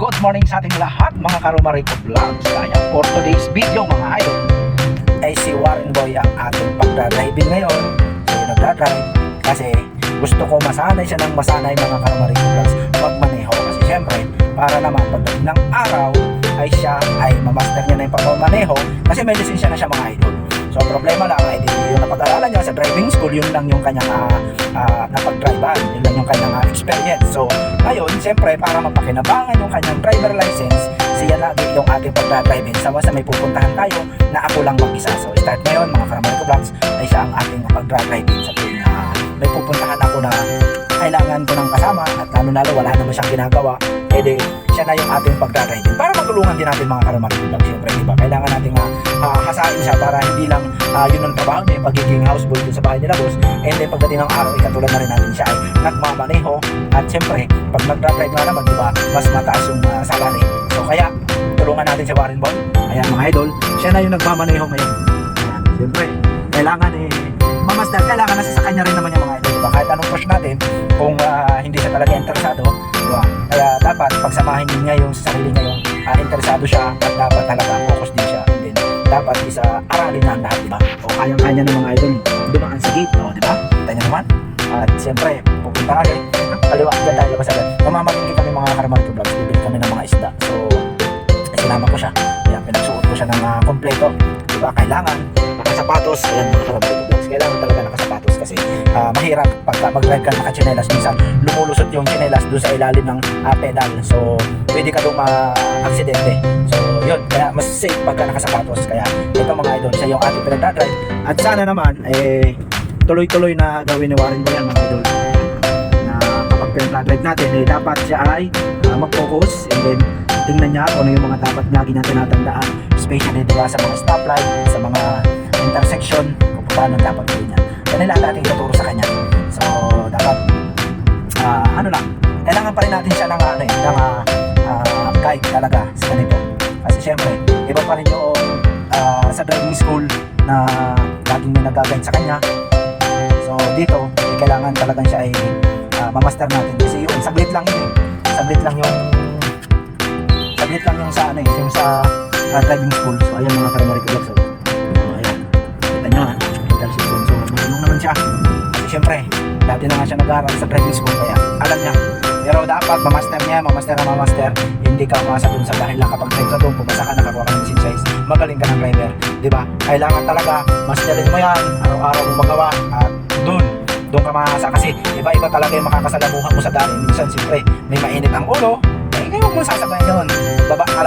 good morning sa ating lahat mga Karumariko Vlogs. Kaya for today's video mga idol, ay si Warren Boy ang ating pagdadriving ngayon. So nagdadrive kasi gusto ko masanay siya ng masanay mga Karumariko Vlogs magmaneho. Kasi syempre, para naman pagdating ng araw ay siya ay mamaster niya na yung pagmamaneho kasi may lisensya na siya mga idol. So problema lang ay yung napag-aralan niya sa driving school, yun lang yung kanyang uh, uh, napag-drivean, yun lang yung kanyang ah, experience. So ngayon, siyempre para mapakinabangan yung kanyang driver license, siya lagi yung ating pagdadriving. Sama sa may pupuntahan tayo na ako lang mag-isa. So start ngayon mga Karamarico Vlogs ay siya ang ating pagdadriving sa tuwing na may pupuntahan ako na kailangan ko ng kasama at lalo lalo wala naman siyang ginagawa, edi siya na yung ating pagdadriving para matulungan din natin mga Karamarico Vlogs. Siyempre, di ba? Kailangan natin uh, uh, hasain siya para hindi lang uh, yun ang trabaho niya, yung pagiging houseboy dun sa bahay nila boss. And then pagdating ng araw, ikatulad na rin natin siya ay nagmamaneho. At siyempre, pag nag-drive na naman, di ba, mas mataas yung uh, salary. So kaya, tulungan natin si Warren Boy. Ayan mga idol, siya na yung nagmamaneho ngayon. Ayan, siyempre, kailangan eh, mamaster, kailangan nasa sa kanya rin naman yung mga idol. Diba? Kahit anong push natin, kung ah, dapat pagsamahin niya yung sa sarili niya yung ah, interesado siya at dapat talaga focus din siya. And then, dapat isa aralin na ang lahat, diba? O kayang-kanya ng mga idol, dumaan sa gate, o diba? Kita niyo naman. At siyempre, pupunta kami, kaliwa dyan tayo labas agad. Mamamagingin kami mga Karamarito Vlogs, bibili kami ng mga isda. So, sinama ko siya. Kaya pinagsuot ko siya ng uh, kompleto. Diba? Kailangan nakasapatos. Ayan mga Karamarito Vlogs. Kailangan talaga ah, mahirap pagka mag-ride ka nakachinelas. Minsan lumulusot yung chinelas doon sa ilalim ng ah, pedal. So, pwede ka doon ma-aksidente. So, yun. Kaya mas safe pagka nakasapatos. Kaya ito mga idol, siya yung ating pinagdadrive. At sana naman, eh, tuloy-tuloy na gawin ni Warren Boyan mga idol na kapag pinag-drive natin eh, dapat siya ay ah, mag-focus and then tingnan niya kung ano yung mga dapat lagi natin natandaan especially diba, sa mga stoplight sa mga intersection kung paano dapat gawin niya yan lahat natin tuturo sa kanya so dapat ah, ano lang kailangan pa rin natin siya ng, ano, eh, ng ah, guide talaga sa ganito kasi syempre iba pa rin yung ah, sa driving school na laging may nag-guide sa kanya So dito, eh, kailangan talagang siya ay ah, mamaster natin kasi yun, saglit lang yun. eh. Saglit lang yung saglit lang yung sa ano eh, yung sa ah, driving school. So ayan mga karamari ko so. Siya. Kasi syempre, dati na nga siya nag-aaral sa driving school kaya alam niya. Pero dapat mamaster niya, mamaster na mamaster. Hindi ka umasa dun sa dahil lang kapag drive ka dun, pumasa ka nakakuha ka ng lisensya, magaling ka ng driver. Ba? Kailangan talaga, masterin mo yan, araw-araw mo magawa at dun, doon ka maasa kasi iba-iba talaga yung makakasalamuhan mo sa daan. Minsan, siyempre, may mainit ang ulo, eh, huwag mo sasabayan yun. Baba ka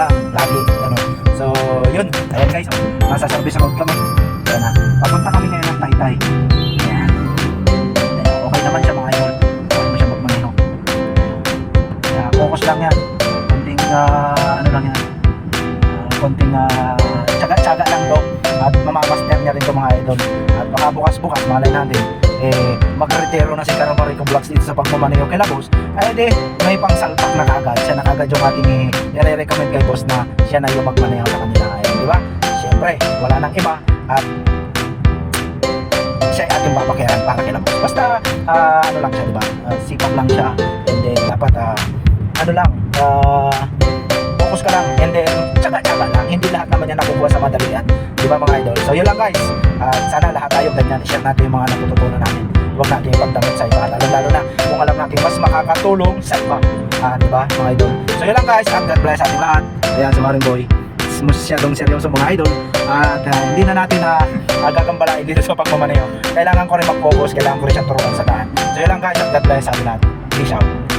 konting, ah, tsaga-tsaga lang to. At mamamaster niya rin to mga idol. At baka bukas-bukas, malay natin, eh, magretiro na si Karamarico Vlogs dito sa pagmamaneho kay Labos, ay di, may pang salpak na kagad. Siya na kagad yung ating eh, nire-recommend kay boss na siya na yung magmaneho sa kanila. Ayun, di ba? Siyempre, wala nang iba. At siya ay ating babakiran para kay Labos. Basta, ah, ano lang siya, di ba? Ah, sipag lang siya. And then, dapat, ah, ano lang, ah, focus ka lang. And then, naman yan nakukuha sa madalian. Di ba mga idol? So, yun lang guys. At sana lahat tayo ganyan. I-share natin yung mga natututunan natin. Huwag natin ipagdamot sa iba. Lalo, lalo na kung alam natin mas makakatulong sa iba. Ah, di ba mga idol? So, yun lang guys. At God bless ating lahat. Ayan, si Maring Boy. Masyadong seryoso mga idol. At ah, hindi na natin na uh, gagambalain dito sa pagmamaneho. Kailangan ko rin mag-focus. Kailangan ko rin siya turuan sa daan. So, yun lang guys. At God bless ating lahat. Peace out.